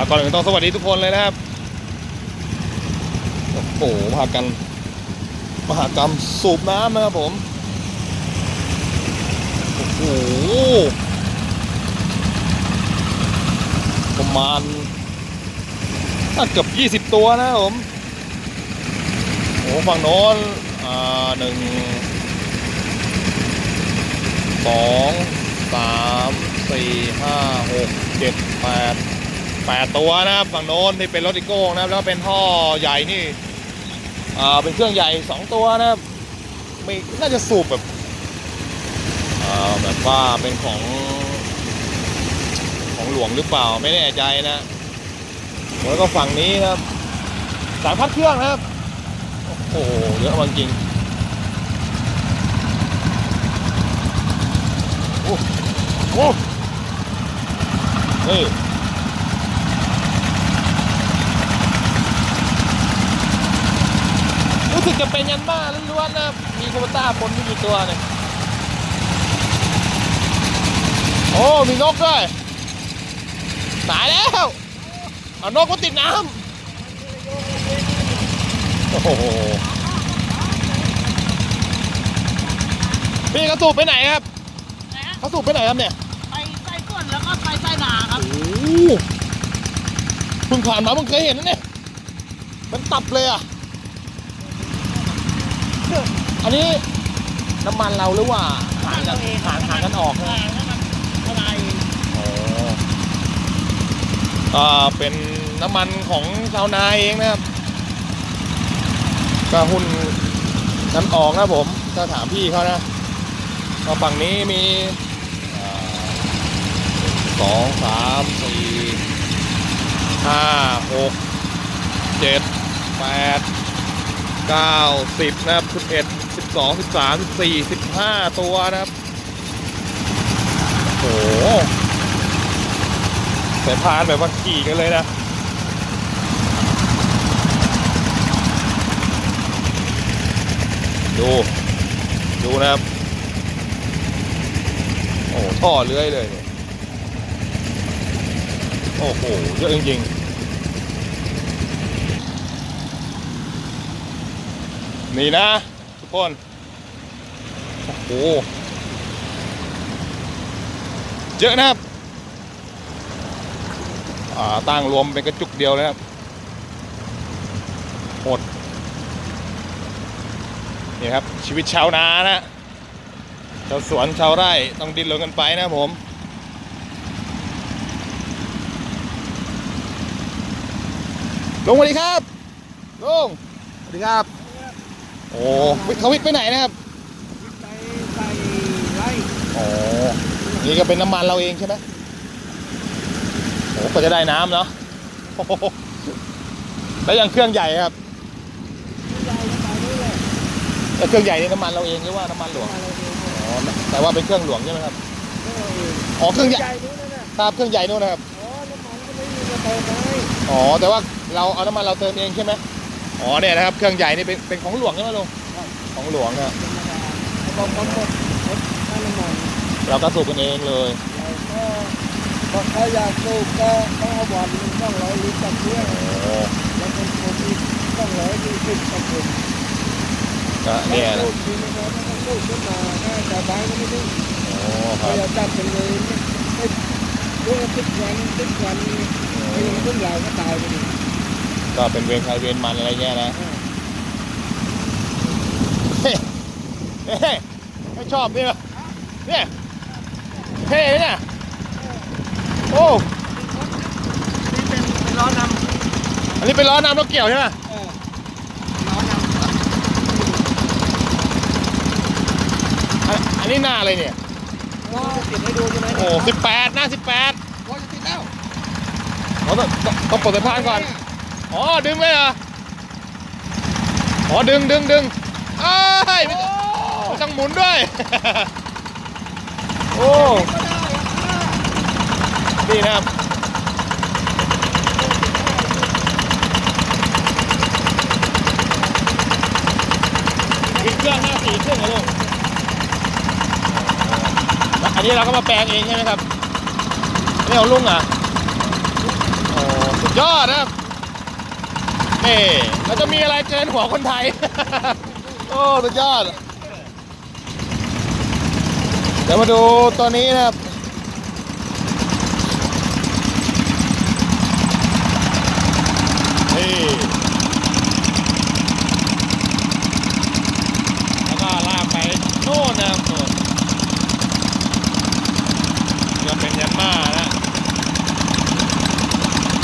อก่อนอื่นต้องสวัสดีทุกคนเลยนะครับ โอ้โหมหากันมหากรรมสูบน้ำนะครับผม โอ้โหประมาณน่าเกือบ20ตัวนะครับผม โอ้ฝั่งโน้นอ่าหนึ่งสองสามสี่ห้าหกเจ็ดแปด แปดตัวนะครับฝั่งโน้นที่เป็นรถอีโก้นะครับแล้วก็เป็นท่อใหญ่นี่อ่าเป็นเครื่องใหญ่สองตัวนะครับไม่น่าจะสูบแบบอ่าแบบว่าเป็นของของหลวงหรือเปล่าไม่แน่ใจนะแล้วก็ฝั่งนี้นะครับสายพัดเครื่องนะครับ โอ้โหเยอะจริงโอ้โหนี่ รู้สึกจะเป็นยันบ้าล้วนๆนะมีโคบต้าปนไม่กี่ตัวเนี่ยโอ้มีนกด้วยตายแล้วเอานกมาติดน้ำโอ้โหพี่เขาสูบไปไหนครับนะฮะเขาสูบไปไหนครับเนี่ยไปไส้ต้นแล้วก็ไปไส้นาครับโอ้โหเพิ่งผ่านมาเพิ่งเคยเห็นนะเนี่ยมันตับเลยอะ อันนี้น้ำมันเราหรือว่าหารกันหารหารกันออกนะอ่าแล้วมันอะไรอ๋อเป็นน้ำมันของชาวนาเองนะครับก็หุ้นนั้นออกนะผมถ้าถามพี่เขานะก็ฝั่งนี้มีสองสามสี่ห้าหกเจ็ดแปด เก้าสิบนะครับสิบเอ็ดสิบสองสิบสามสิบสี่สิบห้าตัวนะครับโอ้โหสายพานแบบว่าขี่กันเลยนะดู ดูนะครับ โอ้ท่อเลื้อยเลยเนี่ยโอ้โห เยอะจริงๆ นี่นะ ทุกคน โอ้โห เยอะนะครับ อ่าตั้งรวมเป็นกระจุกเดียวเลยครับหดนี่ครับ ชีวิตชาวนานะชาวสวนชาวไร่ต้องดิ้นรนกันไปนะผมลุงสวัสดีครับลุงสวัสดีครับ โอ้เขาวิทย์ไปไหนนะครับไปใส่ไร่อ๋อนี่ก็เป็นน้ำมันเราเองใช่ไหมโอ้ก็จะได้น้ำเนาะโอ้โหแล้วอย่างเครื่องใหญ่ครับใส่ไปนี่แหละแล้วเครื่องใหญ่นี่น้ำมันเราเองหรือว่าน้ำมันหลวงมาเราเองอ๋อแต่ว่าเป็นเครื่องหลวงใช่ไหมครับก็เราเองอ๋อเครื่องใหญ่ใหญ่นู้นน่ะครับเครื่องใหญ่นู่นนะครับอ๋อน้ำมันก็ไม่มีกระเติมให้อ๋อแต่ว่าเราเอาน้ำมันเราเติมเองใช่ไหม อ๋อเนี่ยนะครับเครื่องใหญ่นี่เป็นเป็นของหลวงใช่ไหมลุงของหลวงนะครับธรรมดาเขาบกหมดหมดค่าน้ำมันเราก็สูบกันเองเลยเราก็พอเขาอยากสูบก็ต้องเอาวันหนึ่งต้องร้อยลิตรต่อเครื่องแล้วเป็นคนที่ต้องร้อยยี่สิบต่อคนก็เนี่ยถ้านะสูบทีนะครับถ้าสูบขึ้นมาถ้าจะบ้านก็ไม่ได้โอ้ครารับจะจับเป็นเลยไม่ไม่รู้ว่าทุกวันทุกวันไอ้ยังต้นยาวก็ตายไปดิ ก็เป็นเวรใครเวรมันอะไรเงี้ยนะเฮ้เฮ้ไม่ชอบนี่เหรอเนี่ยเท่ไหมเนี่ยโอ้นี่เป็นเป็นล้อนำอันนี้เป็นล้อนำรถเกี่ยวใช่ไหมเออล้อนำอันอันนี้หน้าอะไรเนี่ยว่าจะติดให้ดูใช่ไหมโอ้สิบแปดหน้าสิบแปดว่าจะติดแล้วต้องต้องต้องปลดสายพานก่อน อ๋อดึงเลยเหรออ๋อดึงดึงดึงเอ้ยไม่ต้องไม่ต้องหมุนด้วย โอ้ก็ได้อะนี่นะครับ มีเครื่องหน้าสี่เครื่องเหรอลูกอันนี้เราก็มาแปลงเองใช่ไหมครับนี่ของลุงเหรอะ โอ้ดยอดนะครับ นี่เราจะมีอะไรเกินหัวคนไทย โอ้สุดยอด เดี๋ยวมาดูตัวนี้นะครับนี่แล้วก็ลากไปโน่นนะครับโน่นก็เป็นยันมานะ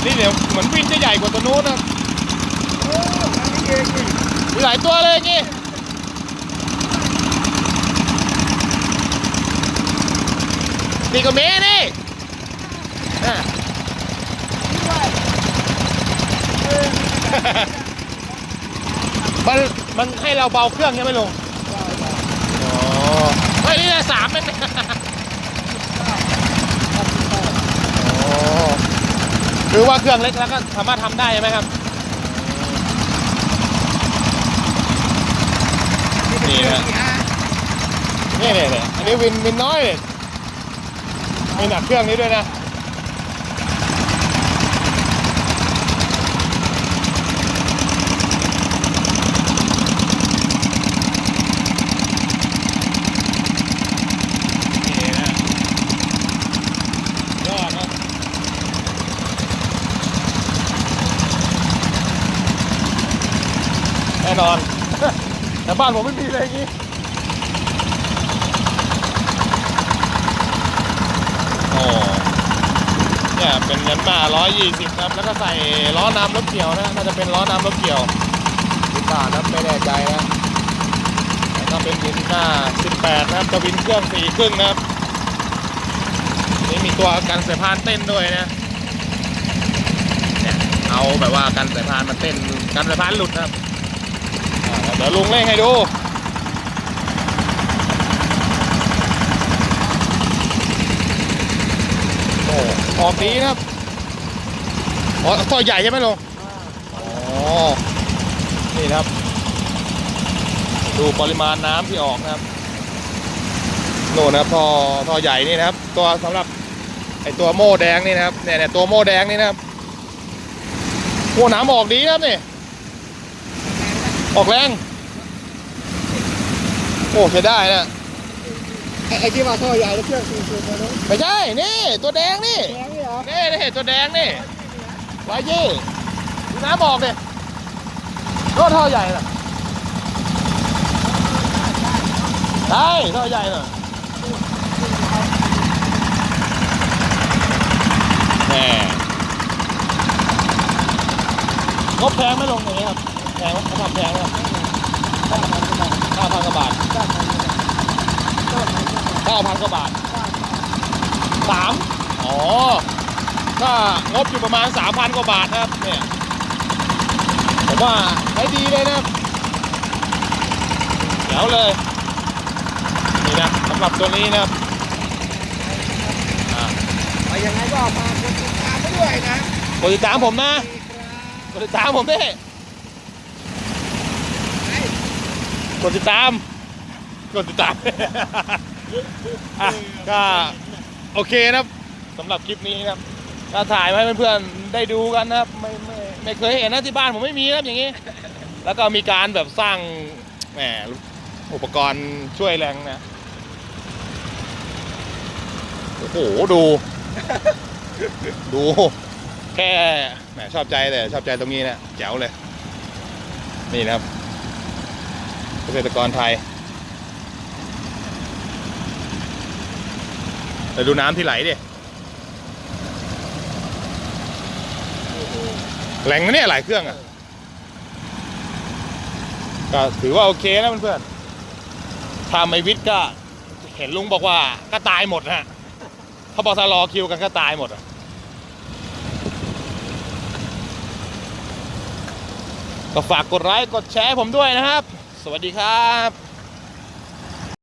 นี่เดี๋ยวเหมือนวินจะใหญ่กว่าตัวนู้นนะ โอ้ทางนี้เองนี่ มีหลายตัวเลยอย่างงี้นี่ก็เมนี่อะมันมันให้เราเบาเครื่องใช่ไหมลุงอ๋อเฮ้ยนี่นะสามเองนะอ๋อคือว่าเครื่องเล็กแล้วก็สามารถทำได้ใช่ไหมครับ นี่นะนี่เนี่ยอันนี้วินวินน้อยเนี่ยมีหนักเครื่องนี้ด้วยนะ นี่นะยอดนะแน่นอน แต่ บ้านผมไม่มีเลยอย่างนี้โอ้เนี่ยเป็นยันมา120ครับ แล้วก็ใส่ล้อน้ำรถเกี่ยวนะน่าจะเป็นล้อน้ำรถเกี่ยวสิบบาทนะไม่แน่ใจนะแล้วก็เป็นวินหน้า18นะครับจะวินเครื่องสี่ครึ่งนะครับนี่มีตัวกันสายพานเต้นด้วยนะเนี่ยเอาแบบว่ากันสายพานมาเต้นกันสายพานหลุดนะครับอ่า เดี๋ยวลุงเร่งให้ดูโอ้ออกดีนะครับอ๋อท่อใหญ่ใช่ไหมลุงอ๋อนี่ครับ ดูปริมาณน้ำที่ออกนะครับโน่นนะครับท่อท่อใหญ่นี่นะครับ ตัวสำหรับไอตัวโม่แดงนี่นะครับเนี่ยเนี่ยตัวโม่แดงนี่นะครับโอ้น้ำออกดีนะครับนี่ออกแรง อ้ใช้ได้นะไอ้ไอ้ที่ว่าท่อใหญ่แล้วเครื่องสี่สูบนะน้องไม่ใช่ นี่ ตัวแดงนี่แรงนี่เหรอนี่นี่ตัวแดงนี่วายี่ดูน้ำออกดิรถท่อใหญ่น่ะใช่ท่อใหญ่น่ะแหมงบแพงไหมลงอย่างนี้ครับแพงไหมเขาทำแพงไหมครับ ห้าพันกว่าบาทเก้าพันกว่าบาทสามอ๋อก็งบอยู่ประมาณ3,000กว่าบาทนะครับ เนี่ย ผมว่าใช้ดีเลยนะครับเดี๋ยวเลย นี่นะสำหรับตัวนี้นะครับอะไปยังไงก็มากดติดตามไปด้วยนะกดติดตามผมนะกดติดตามผมดิ กดติดตาม กดติดตาม อะก็โอเคนะครับสำหรับคลิปนี้นะครับก็ถ่ายมาให้เพื่อนๆได้ดูกันนะครับไม่ไม่ไม่เคยเห็นนะที่บ้านผมไม่มีนะครับอย่างนี้ แล้วก็มีการแบบสร้างแหมอุปกรณ์ช่วยแรงนะโอ้โหดู ดู แค่แหมชอบใจแต่ชอบใจตรงนี้นะแจ๋วเลย นี่นะครับ เกษตรกรไทยแต่ดูน้ำที่ไหลดิแรงนะเนี่ยหลายเครื่องอะก็ถือว่าโอเคนะเพื่อนๆถ้าไม่วิทย์ก็เห็นลุงบอกว่าก็ตายหมดนะฮะเขาบอกถ้ารอคิวกันก็ตายหมดอะก็ฝากกดไลค์กดแชร์ผมด้วยนะครับ วัสดีครับ